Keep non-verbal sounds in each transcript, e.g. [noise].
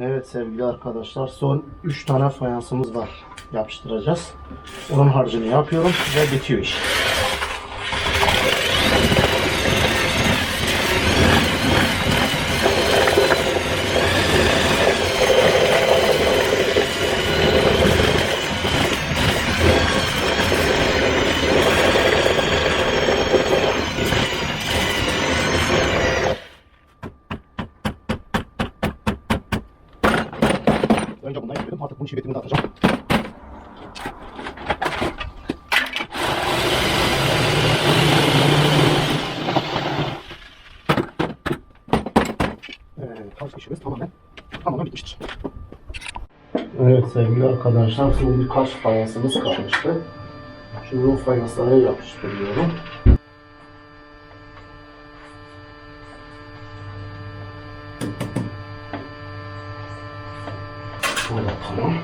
Evet sevgili arkadaşlar son 3 tane fayansımız var. Yapıştıracağız. Onun harcını yapıyorum ve bitiyor iş. Önce bundan yapıyorum. Artık bunun şivetini de atacağım. Evet, kaç işimiz tamamen tamamen bitmiştir. Evet sevgili arkadaşlar, şimdi birkaç fayansımız kalmıştı. Şimdi o fayansları yapıştırıyorum. Şöyle tamam.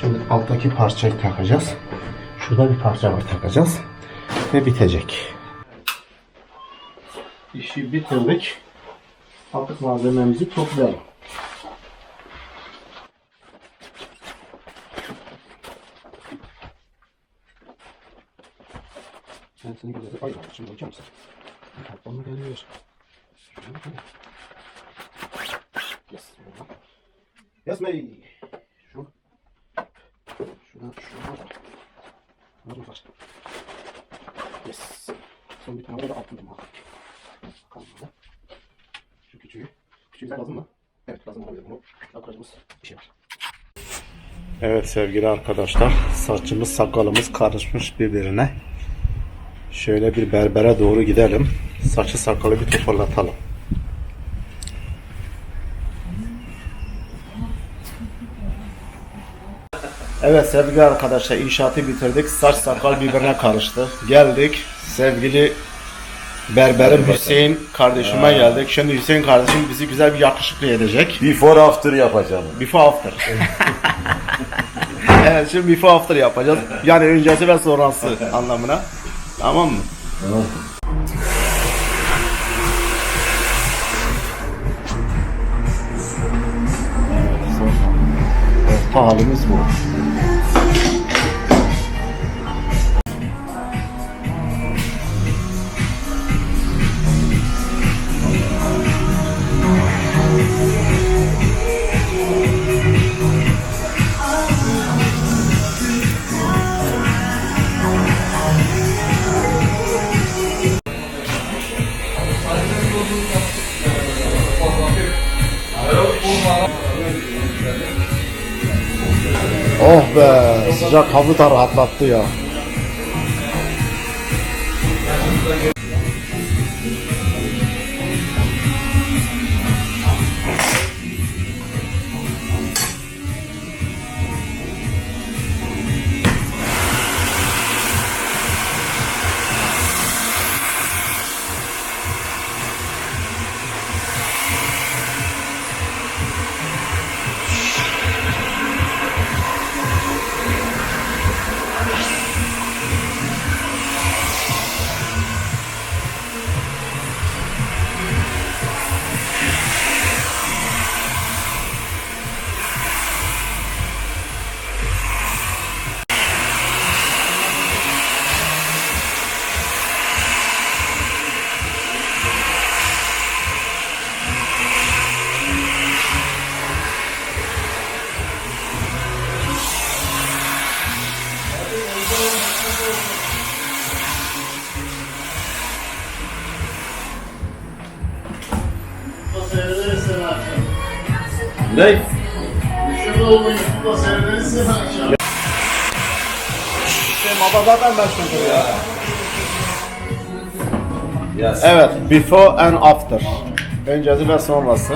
Şimdi alttaki parçayı takacağız. Şurada bir parça var takacağız. Ve bitecek. İşi bitirdik. Artık malzememizi toplayalım. Ben seni güzel ay şimdi hocam sen. Kaplanma geliyor. Şöyle. Yes. Yes May. Şu. Şuradan şuradan. Bunları var. Yes. Son bir tane de altın var. Bakalım burada. Şu küçüğü. Küçüğü lazım mı? Evet lazım olabilir bunu. Yapacağımız bir şey var. Evet sevgili arkadaşlar, saçımız sakalımız karışmış birbirine. Şöyle bir berbere doğru gidelim. Saçı sakalı bir toparlatalım. Evet sevgili arkadaşlar inşaatı bitirdik. Saç sakal birbirine karıştı. Geldik sevgili berberim Hüseyin kardeşime geldik. Şimdi Hüseyin kardeşim bizi güzel bir yakışıklı edecek. Before after yapacağım. Before after. [laughs] evet şimdi before after yapacağız. Yani öncesi ve sonrası anlamına. Tamam mı? Evet, halimiz bu. Sıcak hava da rahatlattı ya. Ne? Baba zaten başladı ya. Yes. Evet, before and after. Öncesi ve sonrası.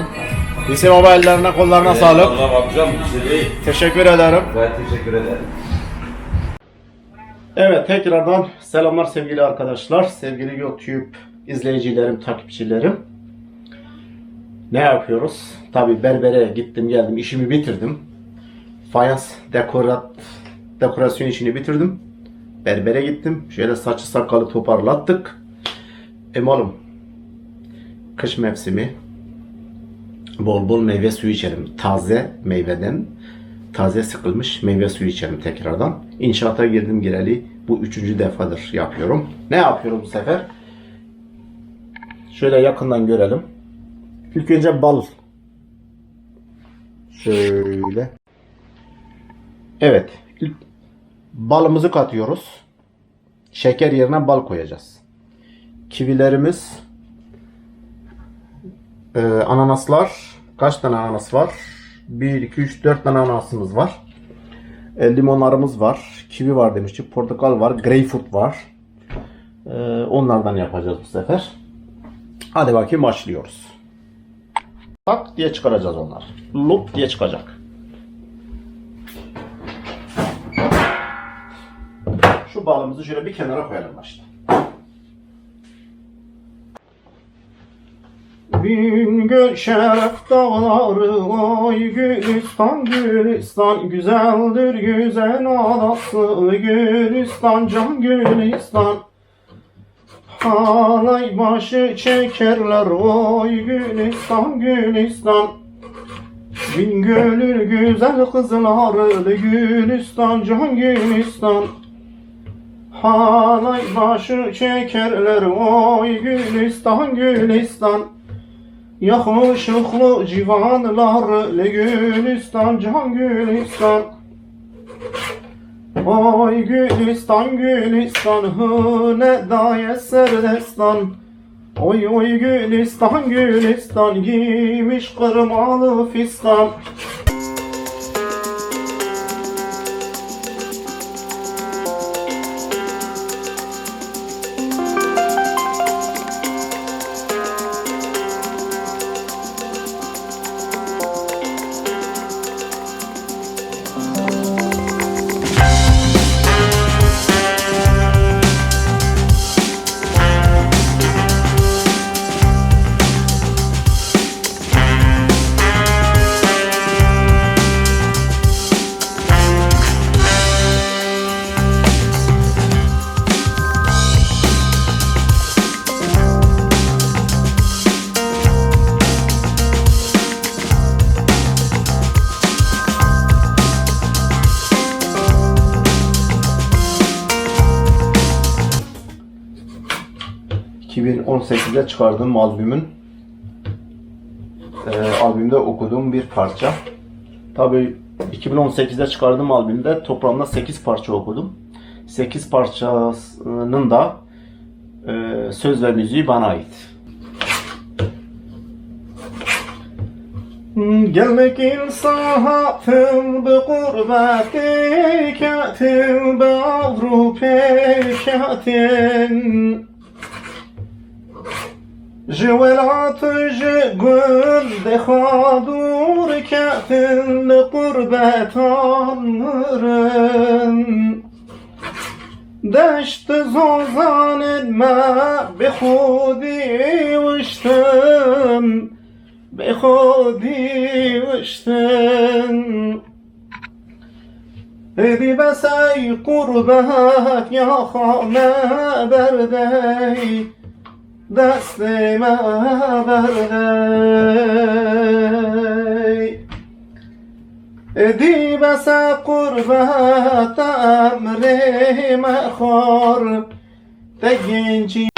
Hüseyin baba ellerine kollarına sağlık. Allah amcam bir şey değil. Teşekkür ederim. Ben teşekkür ederim. Evet, tekrardan selamlar sevgili arkadaşlar. Sevgili YouTube izleyicilerim, takipçilerim. Ne yapıyoruz? Tabi berbere gittim geldim, işimi bitirdim. Fayans dekorat, dekorasyon işini bitirdim. Berbere gittim. Şöyle saçı sakalı toparlattık. E malum kış mevsimi. bol bol meyve suyu içelim. Taze meyveden taze sıkılmış meyve suyu içelim tekrardan. İnşaata girdim gireli bu üçüncü defadır yapıyorum. Ne yapıyorum bu sefer? Şöyle yakından görelim. İlk önce bal. Şöyle. Evet. ilk balımızı katıyoruz. Şeker yerine bal koyacağız. Kivilerimiz ee, ananaslar kaç tane ananas var? 1, 2, 3, 4 tane ananasımız var. E, limonlarımız var. Kivi var demiştik. Portakal var. Greyfurt var. Ee, onlardan yapacağız bu sefer. Hadi bakayım başlıyoruz. Tak diye çıkaracağız onları. Lup diye çıkacak. Şu balımızı şöyle bir kenara koyalım başta. Bingöl şeref dağları oy Gülistan Gülistan güzeldir güzel adası Gülistan can Gülistan Halay başı çekerler oy Gülistan Gülistan. Bingöl'ün güzel kızları Gülistan can Gülistan. Halay başı çekerler oy Gülistan Gülistan. Yakışıklı civanlar Gülistan can Gülistan Oy Gülistan Gülistan hı ne daye serdestan. Oy oy Gülistan Gülistan giymiş kırmalı fistan ...2018'de çıkardığım albümün... e, ...albümde okuduğum bir parça. Tabii 2018'de çıkardığım albümde toplamda 8 parça okudum. 8 parçasının da e, söz ve müziği bana ait. Gelmek insafın bi gurbeti جولات جگل دخادور کتن قربتان مرن دشت زازان ما به خودی وشتم به خودی وشتم ادی بس ای قربت یا خانه بردی Destime haberley Edi besa kurbet amri mehor Teginci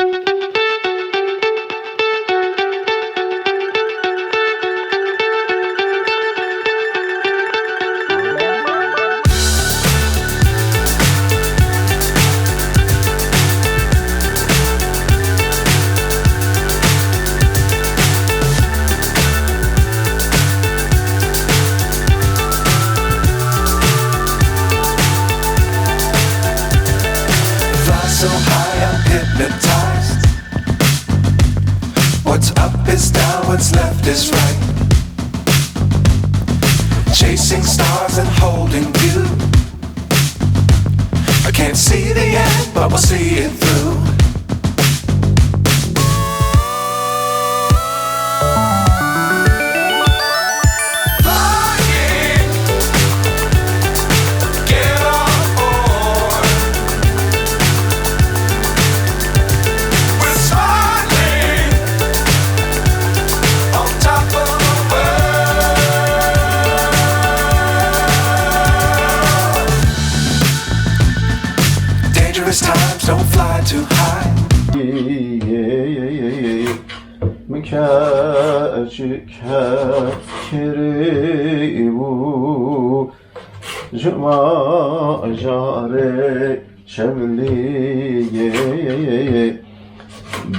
Cuma care şevliye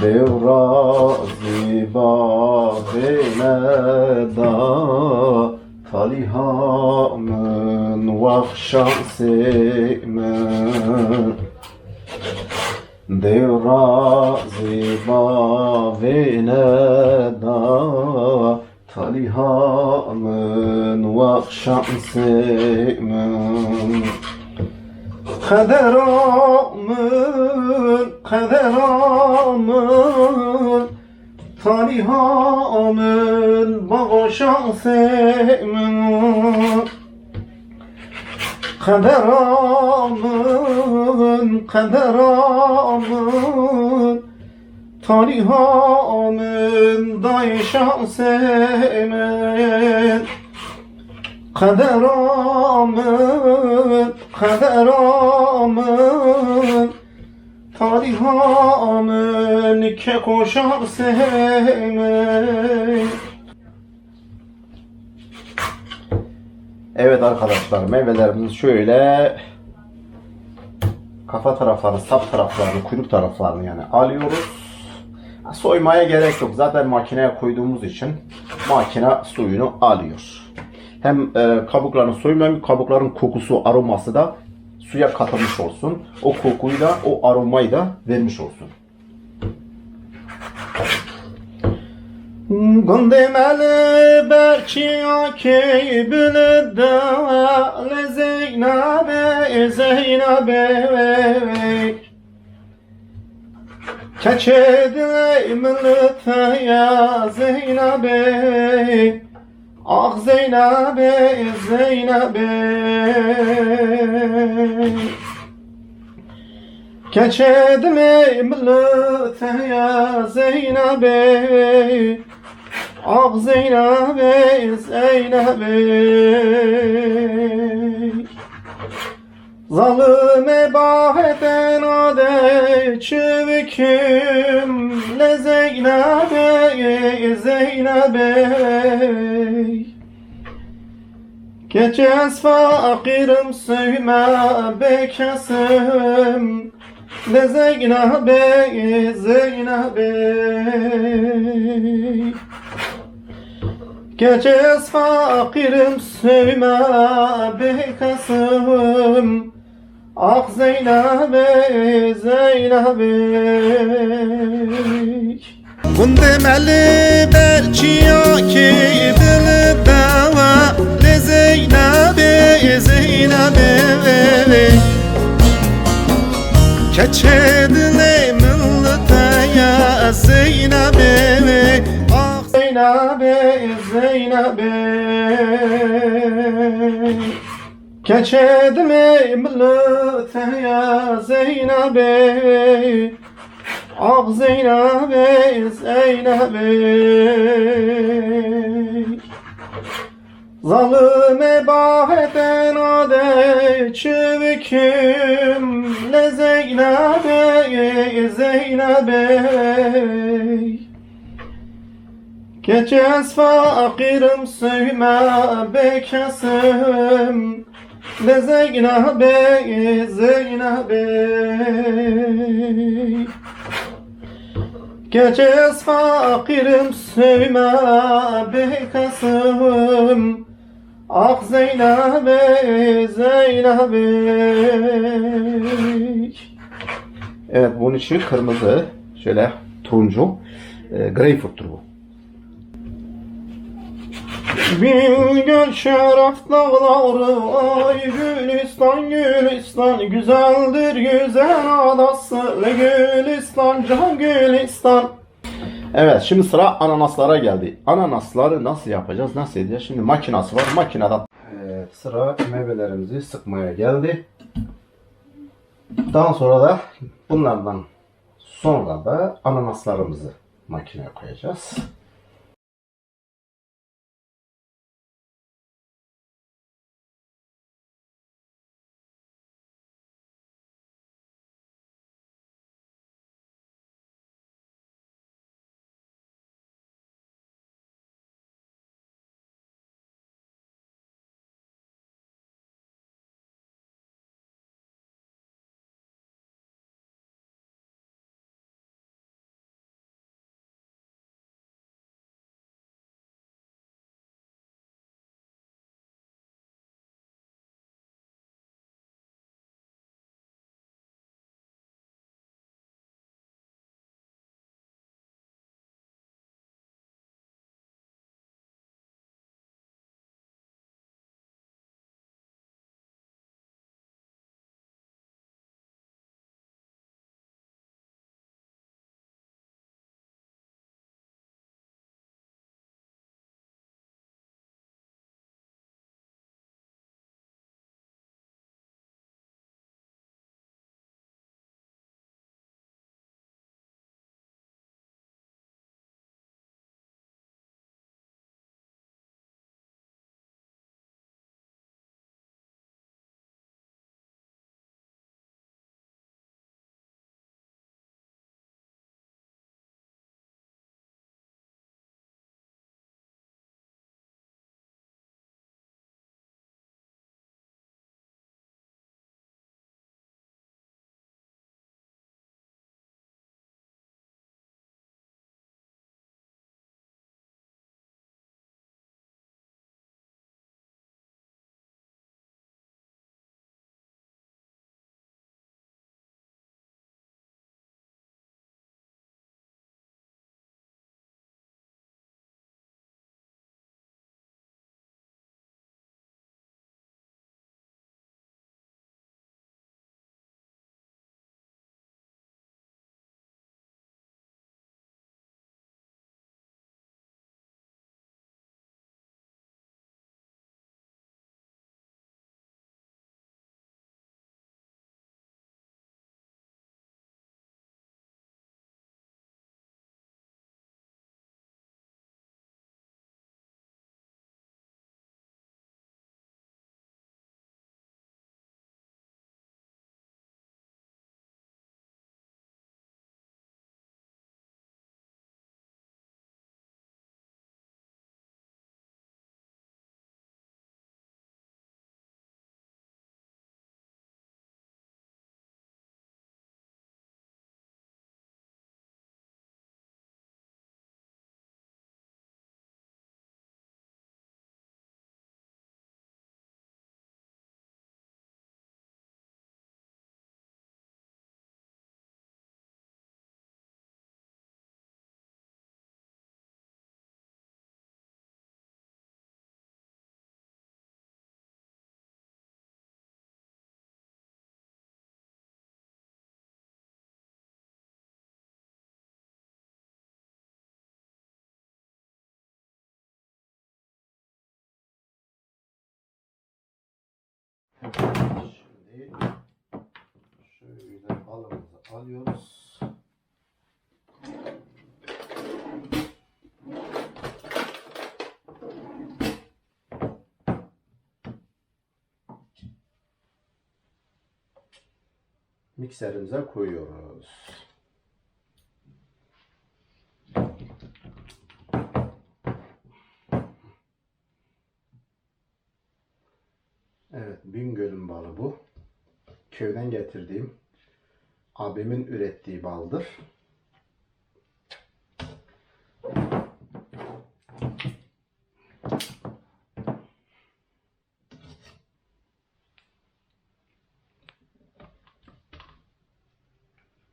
Devrazi bağveneda Talihamın vahşan semen Devrazi bağveneda Talihamın vahşan semen. Kaderamın, kaderamın Talihamın bağışan semen. Kaderamın, kaderamın Talihamın dayşan semen Kaderamın, kaderamın Talihamın kekoşan semen Evet arkadaşlar meyvelerimiz şöyle. Kafa taraflarını, sap taraflarını, kuyruk taraflarını yani alıyoruz. Soymaya gerek yok. Zaten makineye koyduğumuz için makine suyunu alıyor. Hem e, kabuklarını soymayayım, kabukların kokusu, aroması da suya katılmış olsun. O kokuyu da, o aromayı da vermiş olsun. Gundemeli belki akey bülüdde Le Zeynabe Zeynabe Keçedile millete ya Zeynabe Ah Zeynabe Keçedile millete ya Zeynabe Ah Zeynabe, Zeynabe Zalime baheten ade çöviküm Le Zeynabe, Zeynabe. Geçez fakirim suyma bekasım Le Zeynabe, Zeynabe. Geçez fakirim sövme bekasım Ah Zeynabe, Zeynabe. Kun demeli belki ya ki dili dava Le Zeynabe, Zeynabe. Keçedile millete ya Zeynabe. Ah Zeynabe, Zeynabe Keçedile millete ya Zeynabe Ah Zeynabe, Zeynabe Zalime baheten ade çöviküm Le Zeynabe, Zeynabe Geçez fakirim suyma bekasım Le Zeynabe, Zeynabe Geçez fakirim sövme bekasım Ah Zeynabe, Zeynabe Evet bunun için kırmızı, şöyle turuncu, e, greyfurttur bu. Bir gül şeref dağları ay Gülistan Gülistan güzeldir güzel adası Le Gülistan can Gülistan Evet şimdi sıra ananaslara geldi. Ananasları nasıl yapacağız nasıl edeceğiz? Şimdi makinası var makineden. Evet sıra meyvelerimizi sıkmaya geldi. Daha sonra da bunlardan sonra da ananaslarımızı makineye koyacağız. Şimdi şöyle balımızı alıyoruz. Mikserimize koyuyoruz. Evet, Bingöl'ün balı bu. Köyden getirdiğim abimin ürettiği baldır.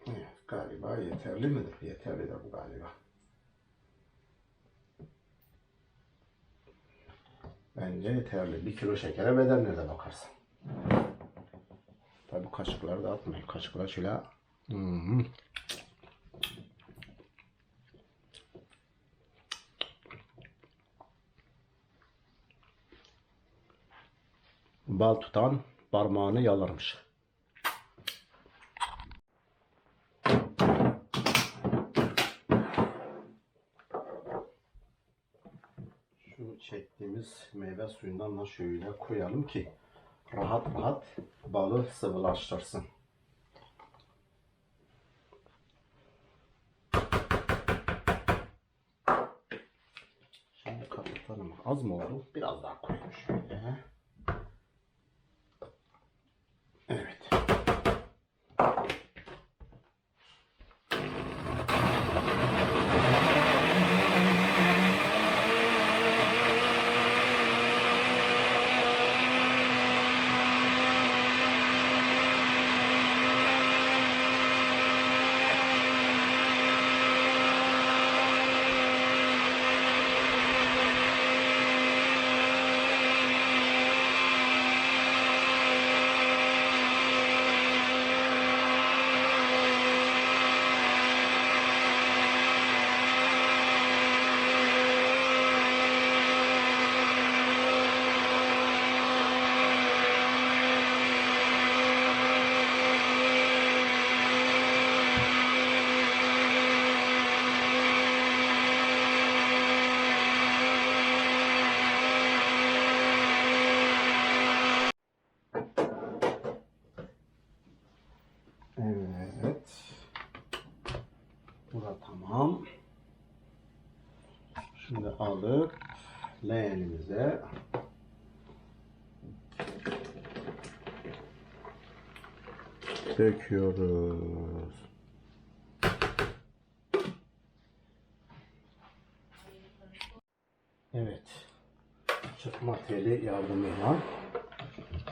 Evet, galiba yeterli midir? Yeterli de bu galiba. Bence yeterli. Bir kilo şekere bedel nerede bakarsın. Tabi kaşıkları da atmayın. Kaşıklar şöyle Hmm. Bal tutan parmağını yalarmış. Şu çektiğimiz meyve suyundan da şöyle koyalım ki rahat rahat balı sıvılaştırsın. Şimdi kapatalım. Az mı oldu? Biraz daha koyayım şöyle. Evet. Evet. Bu da tamam. Şimdi alıp leğenimize döküyoruz. Evet. Çırpma teli yardımıyla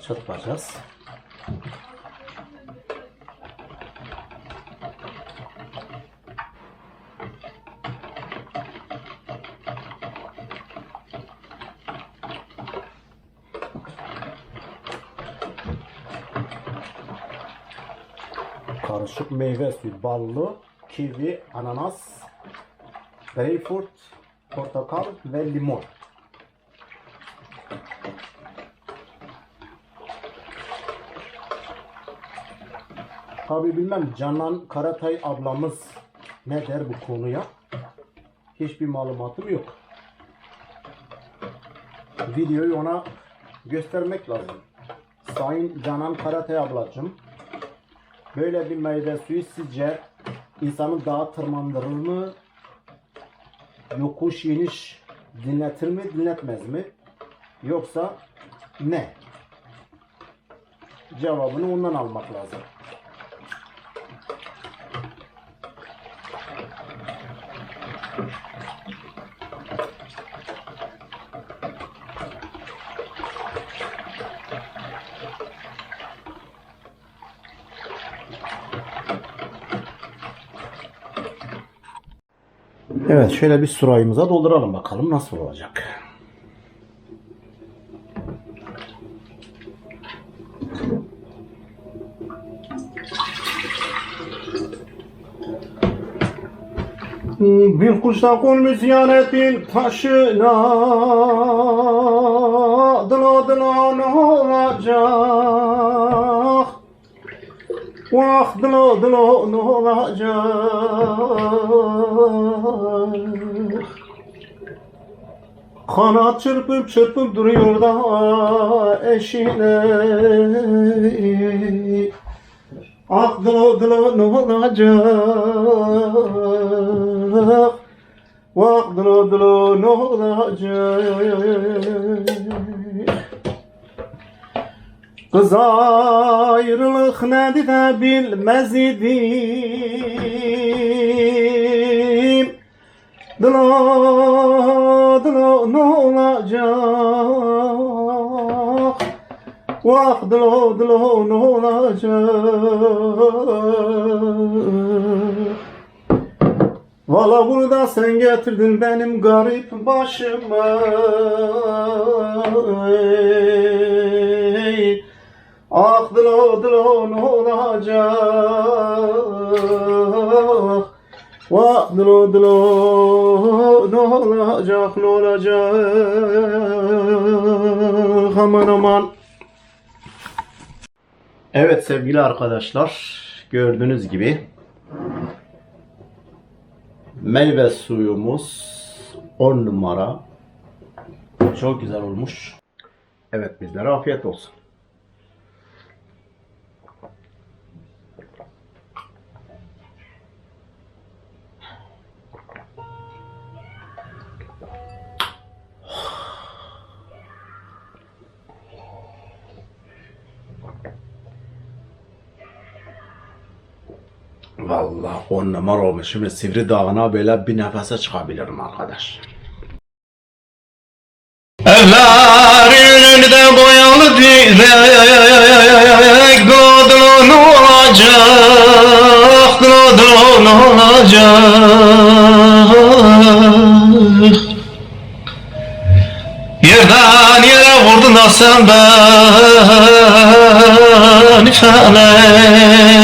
çırpacağız. Karışık meyve suyu, ballı, kivi, ananas, greyfurt, portakal ve limon. Tabi bilmem Canan Karatay ablamız ne der bu konuya. Hiçbir malumatım yok. Videoyu ona göstermek lazım. Sayın Canan Karatay ablacığım Böyle bir meyve suyu sizce insanı dağa tırmandırır mı? Yokuş iniş dinletir mi, dinletmez mi? Yoksa ne? Cevabını ondan almak lazım. Evet şöyle bir surayımıza dolduralım bakalım nasıl olacak. Bir kuşta konmuş ziyaretin taşına Adına dilo ne olacak? Vah dilo dilo ne olacak? Kanat çırpıp çırpıp duruyor da eşine. Ah dilo ne olacak? Dilo dilo ne olacak? Kız ayrılık nedir de bilmez idim. Dilo ne olacak? Vah dilo dilo ne olacak? Valla bunu sen getirdin benim garip başıma. Ey, Ah dilo dilo ne olacak Vah dilo dilo ne olacak ne olacak aman aman Evet sevgili arkadaşlar gördüğünüz gibi meyve suyumuz 10 numara çok güzel olmuş. Evet bizlere afiyet olsun. Vallahi on numara olmuş. Şimdi Sivri Dağı'na böyle bir nefese çıkabilirim arkadaş. Evler önünde boyalı direk Dodun olacak Dodun olacak Yerden yere vurdun da sen beni felek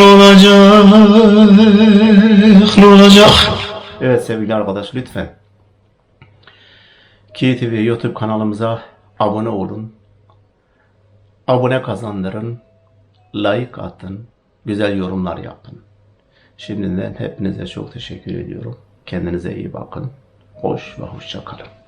olacak ne olacak Evet sevgili arkadaş lütfen KTV YouTube kanalımıza abone olun. Abone kazandırın. Like atın. Güzel yorumlar yapın. Şimdiden hepinize çok teşekkür ediyorum. Kendinize iyi bakın. Hoş ve hoşça kalın.